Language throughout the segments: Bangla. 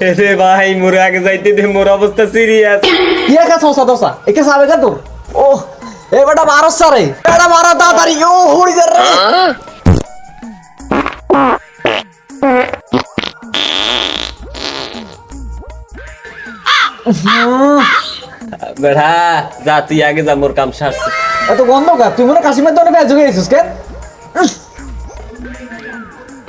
রে ভাই মোর আগে যাইতে দে মোর অবস্থা সিরিয়াস কি একা সসা দসা একে সাবে কা তোর ও এ বেটা মারো সারে। বেটা মারো তাড়াতাড়ি ও হুড়ি দে রে। বেড়া যা তুই আগে যা মোর কাম সারছে। এত গন্ধ কা তুই মনে কাশিমের দনে বেজ গেছিস কেন?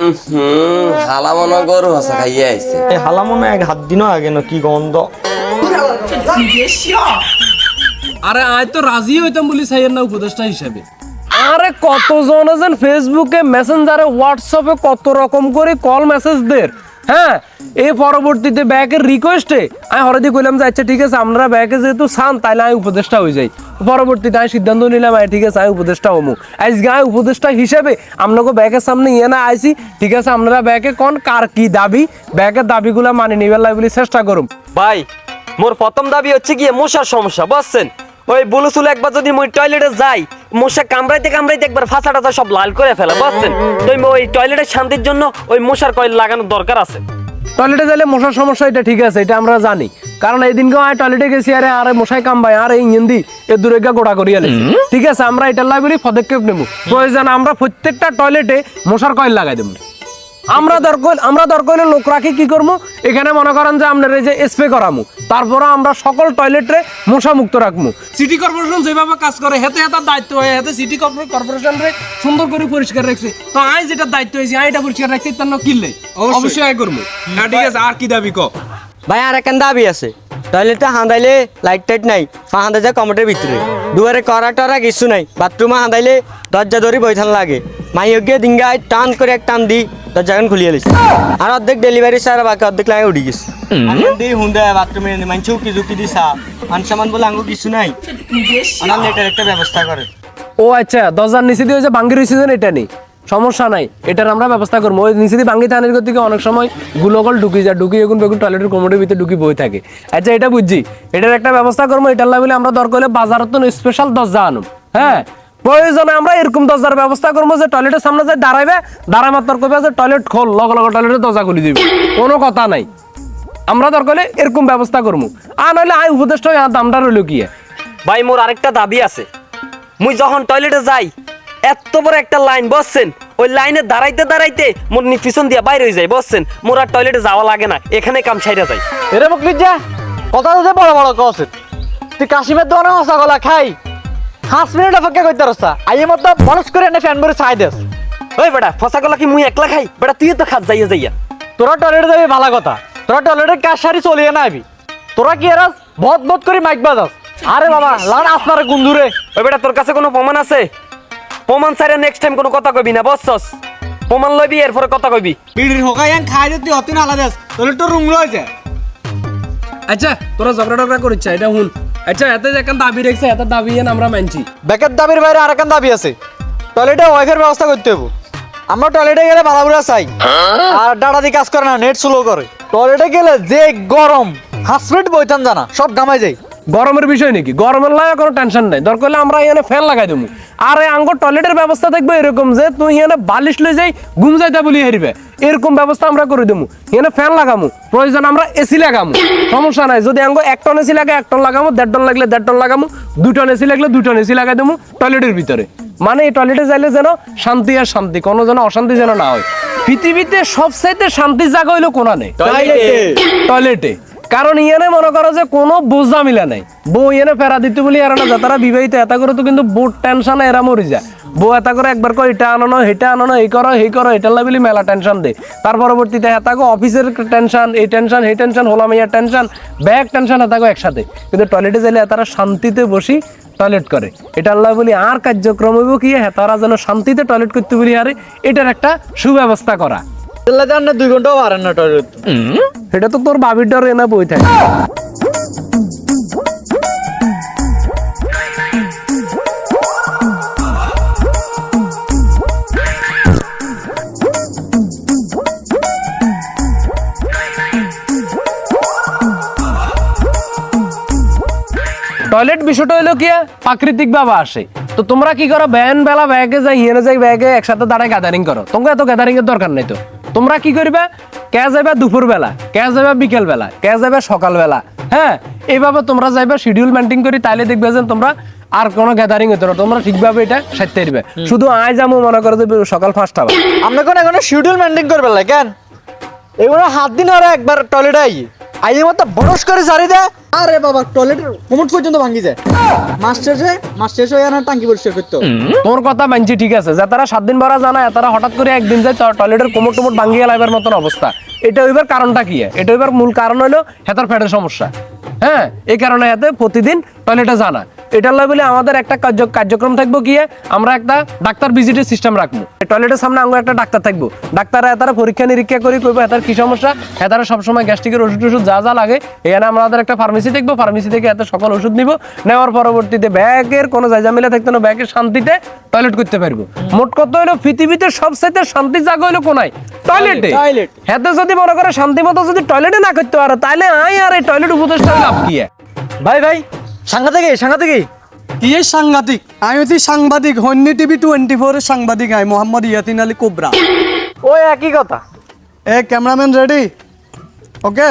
হুম হালা মনে গরু হাসা খাইয়ে আইছে। এই হালা মনে এক হাত দিনও আগে না কি গন্ধ। আরে আয় তো রাজি হইতাম বলি সাইয়ের না উপদেষ্টা হিসাবে। আরে কতজন আছেন ফেসবুকে মেসেঞ্জারে হোয়াটসঅ্যাপে কত রকম করে কল মেসেজ দের হ্যাঁ এই পরবর্তীতে ব্যাকের রিকোয়েস্টে আমি হরদি কইলাম যে আচ্ছা ঠিক আছে, আপনারা ব্যাকে যেহেতু সান তাইলে আমি উপদেষ্টা হয়ে যাই। পরবর্তীতে আমি সিদ্ধান্ত নিলাম আয় ঠিক আছে, আমি উপদেষ্টা হমু। আজকে আমি উপদেষ্টা হিসেবে আপনাকে ব্যাকের সামনে ইয়ে না আইছি। ঠিক আছে, আপনারা ব্যাকে কোন, কার কি দাবি? ব্যাকের দাবিগুলো মানে নিবার লাই বলে চেষ্টা করুম। ভাই, মোর প্রথম দাবি হচ্ছে গিয়ে মশার সমস্যা, বুঝছেন? ওই বুলুসুল একবার যদি মুই টয়লেটে যাই মশা কামড়াইতে কামড়াইতে একবার ফাঁসা টাসা সব লাল করে ফেলে বুঝছেন? তো ওই টয়লেটের শান্তির জন্য ওই মশার কয়েল লাগানোর দরকার আছে। টয়লেটে গেলে মশার সমস্যা এটা ঠিক আছে এটা আমরা জানি। কারণ এই দিনকেও আমি টয়লেটে গেছি আরে আরে মশাই কামবাই আর এই হিন্দি এ দূরে গা গোড়া করিয়া লেছি। ঠিক আছে আমরা এটা লাইব্রেরি পদক্ষেপ নেব। প্রয়োজন আমরা প্রত্যেকটা টয়লেটে মশার কয়েল লাগাই দেবো। আমরা দরকার আমরা দরকার হলে লোক রাখি কি করব এখানে মনে করেন যে আপনার এই যে স্প্রে করামু। তারপরে আমরা সকল টয়লেটে মশা মুক্ত রাখব সিটি কর্পোরেশন যেভাবে কাজ করে হেতে হেতার দায়িত্ব হয় হেতে সিটি কর্পোরেশন রে সুন্দর করে পরিষ্কার রাখছে। তো আই যেটা দায়িত্ব হয়েছে আই এটা পরিষ্কার রাখতে তার না কিনলে? অবশ্যই। আই করব হ্যাঁ ঠিক আছে আর কি দাবি ক? ভাই আর একটা দাবি আছে। টয়লেটে হাঁদাইলে লাইট টাইট নাই ফা হাঁদা যায় কমটের ভিতরে। দুয়ারে করা টরা কিছু নাই বাথরুমে হাঁদাইলে দরজা ধরি বইথান লাগে। মাই গিয়ে ডিঙ্গায় টান করে এক টান দি দরজা এখন খুলিয়ে লিছে আর অর্ধেক ডেলিভারি স্যার বাকি অর্ধেক লাগে উঠি গেছে। দি হুন্দা বাথরুমে মানে চৌকি চুকি দিছা আনসামান বলে আঙ্গু কিছু নাই। আমার নেটের একটা ব্যবস্থা করে ও আচ্ছা দরজার নিচে দিয়ে যে বাঙ্গি রয়েছে এটা নেই সমস্যা নাই এটার আমরা ব্যবস্থা করব। ওই নিচে দিয়ে বাঙ্গি থানের থেকে অনেক সময় গুলোকল ঢুকি যায় ঢুকি এখন বেগুন টয়লেটের কোমরের ভিতরে ঢুকি বই থাকে। আচ্ছা এটা বুঝছি। এটার একটা ব্যবস্থা করব এটার লাগলে আমরা দরকার হলে বাজারত স্পেশাল দরজা আনুম। হ্যাঁ? প্রয়োজনে আমরা এরকম দরজার ব্যবস্থা করব যে টয়লেটের সামনে যে দাঁড়াইবে দাঁড়ায় মাত্র কবে যে টয়লেট খোল লগে লগে টয়লেটের দরজা খুলে দিবি। কোনো কথা নাই। আমরা দরকার হলে এরকম ব্যবস্থা করব। আর নইলে আই উপদেষ্টা হয়ে দামটা রইল কি ভাই মোর আরেকটা দাবি আছে। মুই যখন টয়লেটে যাই এত বড় একটা লাইন বসছেন ওই লাইনে দাঁড়াইতে দাঁড়াইতে মোর নি পিছন দিয়া বাইরে হয়ে যায় বসছেন মোর আর টয়লেটে যাওয়া লাগে না। এখানে কাম সাইরা যায়। এরে যা কথা তো বড় বড় কস তুই কাশিমের দনে হসা গলা খাই। পাঁচ মিনিট অপেক্ষা করতে রসা আই মতো বনস করে এনে ফ্যান ভরে চাই দেস ওই বেটা ফসা গলা কি মুই একলা খাই? বেটা তুই তো খাত যাইয়া যাইয়া। তোরা টয়লেটে যাবি ভালো কথা তোরা টয়লেটের কাজ সারি চলিয়ে না আবি তোরা কি এরাস বদ বদ করে মাইক বাজাস আরে বাবা লান আসনারে গুন্দুরে ওই বেটা তোর কাছে কোনো প্রমাণ আছে? প্রমাণ সাইরা নেক্সট টাইম কোনো কথা কইবি না বসছস প্রমাণ লইবি এরপরে কথা কইবি বিড়ির হোকাই খাই দিয়ে তুই অতিন আলাদা টয়লেট তো রুম রয়েছে আচ্ছা তোরা ঝগড়া টগড়া করিস এটা হুন আচ্ছা এতে যে একটা দাবি রেখেছে এত দাবি আমরা মানছি। ব্যাকের দাবির বাইরে আর একটা দাবি আছে। টয়লেটে ওয়াইফাই ব্যবস্থা করতে হবে আমরা টয়লেটে গেলে ভালো চাই। আর ডাটা দিয়ে কাজ করে না নেট স্লো করে। টয়লেটে গেলে যে গরম মিনিট বইতাম জানা সব গামাই যায়। গরমের বিষয় নাকি? গরমের লাগে কোনো টেনশন নাই। দরকার হলে আমরা এখানে ফ্যান লাগাই দেবো। আর এই আঙ্গ টয়লেটের ব্যবস্থা দেখব এরকম যে তুই এখানে বালিশ লই যাই ঘুম যাইতে বলি হারিবে। এরকম ব্যবস্থা আমরা করে দেবো। এখানে ফ্যান লাগামু প্রয়োজন আমরা এসি লাগামো। সমস্যা নাই যদি আঙ্গ এক টন এসি লাগে এক টন লাগামু দেড় টন লাগলে দেড় টন লাগামু দুই টন এসি লাগলে দুই টন এসি লাগাই দেবো টয়লেটের ভিতরে। মানে এই টয়লেটে যাইলে যেন শান্তি আর শান্তি কোনো যেন অশান্তি যেন না হয়। পৃথিবীতে সবচাইতে শান্তির জায়গা হইল কোনা নেই টয়লেটে। কারণ ইয়ানে মনে করো যে কোনো বোঝা মিলা নাই। বউ ইয়ানে ফেরা দিতে বলি এরা না যা তারা বিবাহিত এটা করে তো কিন্তু বউ টেনশন এরা মরি যায়। বউ এটা করে একবার করে এটা আনো হেটা আনো এই করো এই করো এটা লাবিলি মেলা টেনশন দে। তার পরবর্তীতে হেতাগো অফিসের টেনশন এই টেনশন এই টেনশন হলাম ইয়ার টেনশন ব্যাগ টেনশন হেতাগো একসাথে। কিন্তু টয়লেটে যাইলে তারা শান্তিতে বসি টয়লেট করে। এটা আল্লাহ বলি আর কার্যক্রম হইব কি? হ্যাঁ তারা যেন শান্তিতে টয়লেট করতে বলি আরে এটার একটা সুব্যবস্থা করা। দুই ঘন্টাও পারেন না টয়লেট এটা তো তোর বাবির ডর এনা বই থাকে। টয়লেট বিষয়টা হইল কি প্রাকৃতিক ভাবে আসে। তো তোমরা কি করো ব্যান বেলা ব্যাগে যাই হিয়ানে যাই ব্যাগে একসাথে দাঁড়ায় গ্যাদারিং করো। তোমাকে এত গ্যাদারিং এর দরকার নাই তো। তোমরা কি করবে কে যাবে দুপুর বেলা কে যাবে বিকেল বেলা কে যাবে সকাল বেলা হ্যাঁ? এইভাবে তোমরা যাইবে শিডিউল মেনটেন করি তাইলে দেখবে যে তোমরা আর কোনো গ্যাদারিং হতো না। তোমরা ঠিকভাবে এটা সারতে পারবে। শুধু আয় যাব মনে করো যে সকাল পাঁচটা কোন এখনও শিডিউল মেনটেন করবে না কেন? এগুলো হাত দিন ওরা একবার টয়লেটে আই আইয়ে মতো বরস করে সারি দে। আরে বাবা টয়লেটের কোমর পর্যন্ত ভাঙ্গি যায়। মাস শেষে মাস শেষ হয়ে না টাঙ্কি পরিষ্কার করতে তোর কথা মানছি ঠিক আছে। যে তারা সাত দিন ভরা জানায় তারা হঠাৎ করে একদিন যায় টয়লেটের কোমর টোমর ভাঙ্গিয়ে লাইবার মতন অবস্থা। এটা হইবার কারণটা কি? এটা হইবার মূল কারণ হলো হেতার ফ্যাটের সমস্যা। হ্যাঁ এই কারণে হাতে প্রতিদিন টয়লেটে জানা এটার লাই বলে আমাদের একটা কার্য- কার্যক্রম থাকব কি আমরা একটা ডাক্তার ভিজিটের সিস্টেম রাখব। টয়লেটের সামনে আঙ্গো একটা ডাক্তার থাকব। ডাক্তাররা এতারা পরীক্ষা নিরীক্ষা করি কইবো এতার কি সমস্যা? এতারা সবসময় গ্যাস্ট্রিকের ওষুধ টষুধ যা যা লাগে এখানে আমাদের একটা ফার্মেসি দেখব। ফার্মেসি থেকে এত সকল ওষুধ নিব। নেওয়ার পরবর্তীতে ব্যাগের কোনো জায়জামিলা থাকতো না ব্যাগের শান্তিতে টয়লেট করতে পারব। মোট কত হইল? পৃথিবীতে সবচাইতে শান্তি জায়গা হইল কোনায়? টয়লেটে টয়লেট। হেতে যদি মনে করে শান্তি মতো যদি টয়লেটে না করতে পারো তাহলে আই আর এই টয়লেট উপদেশটা লাভ কি ভাই ভাই সাংঘাতিক সাংঘাতিক কি সাংঘাতিক? আমি হচ্ছি সাংবাদিক হন্যি টিভি টোয়েন্টি ফোরের সাংবাদিক আমি মোহাম্মদ ইয়াতিন আলী কোবরা। ওই একই কথা। এ cameraman ready okay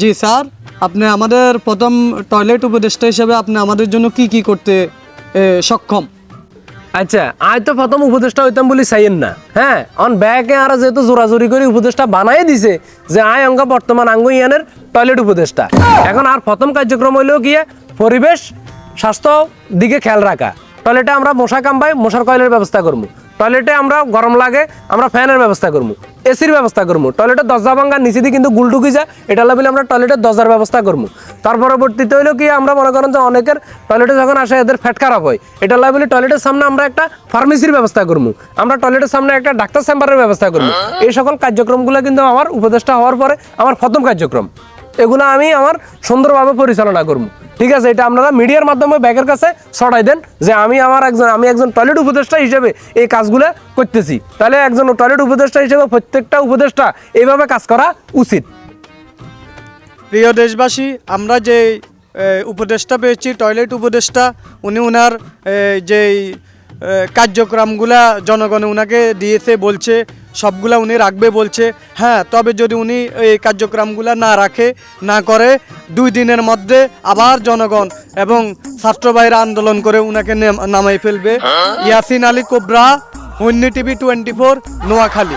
ji sir আপনি আমাদের প্রথম টয়লেট উপদেষ্টা হিসেবে আপনি আমাদের জন্য কি কি করতে সক্ষম? আচ্ছা আয় তো প্রথম উপদেশটা হইতাম বলি চাইয়েন না। হ্যাঁ অন ব্যাকে আর যেহেতু জোরাজোরি করে উপদেশটা বানাই দিছে যে আয় অঙ্গ বর্তমান আঙ্গ ইয়ানের টয়লেট উপদেশটা এখন আর প্রথম কার্যক্রম হইলেও গিয়ে পরিবেশ, স্বাস্থ্য দিকে খেয়াল রাখা। টয়লেটে আমরা মশা কামবাই মশার কয়েলের ব্যবস্থা করব টয়লেটে আমরা গরম লাগে, আমরা ফ্যানের ব্যবস্থা করব এসির ব্যবস্থা করব টয়লেটের দরজা ভাঙা নিচে দিয়ে কিন্তু গুলটুকি যায় এটা লাগলে আমরা টয়লেটের দরজার ব্যবস্থা করব তার পরবর্তীতে হইল কি, আমরা মনে করেন যে অনেকের টয়লেটে যখন আসে, এদের ফ্যাট খারাপ হয়। এটা লাগলে টয়লেটের সামনে আমরা একটা ফার্মেসির ব্যবস্থা করব আমরা টয়লেটের সামনে একটা ডাক্তার চেম্বারের ব্যবস্থা করব এই সকল কার্যক্রমগুলো কিন্তু আমার উপদেষ্টা হওয়ার পরে আমার প্রথম কার্যক্রম। এগুলো আমি আমার সুন্দরভাবে পরিচালনা করব। ঠিক আছে, এটা আপনারা মিডিয়ার মাধ্যমে ব্যাগের কাছে ছড়াই দেন যে আমি আমার একজন, আমি একজন টয়লেট উপদেষ্টা হিসেবে এই কাজগুলো করতেছি। তাহলে একজন টয়লেট উপদেষ্টা হিসেবে প্রত্যেকটা উপদেষ্টা এইভাবে কাজ করা উচিত। প্রিয় দেশবাসী, আমরা যে উপদেষ্টা পেয়েছি টয়লেট উপদেষ্টা, উনি ওনার যেই কার্যক্রমগুলা জনগণে উনাকে দিয়েছে, বলছে সবগুলা উনি রাখবে বলছে হ্যাঁ তবে যদি উনি এই কার্যক্রমগুলা না রাখে না করে দুই দিনের মধ্যে আবার জনগণ এবং ছাত্রবাহীর আন্দোলন করে উনাকে নেম- নামাই ফেলবে। ইয়াসিন আলী কোবরা হুন্নি টিভি টোয়েন্টি ফোর নোয়াখালী।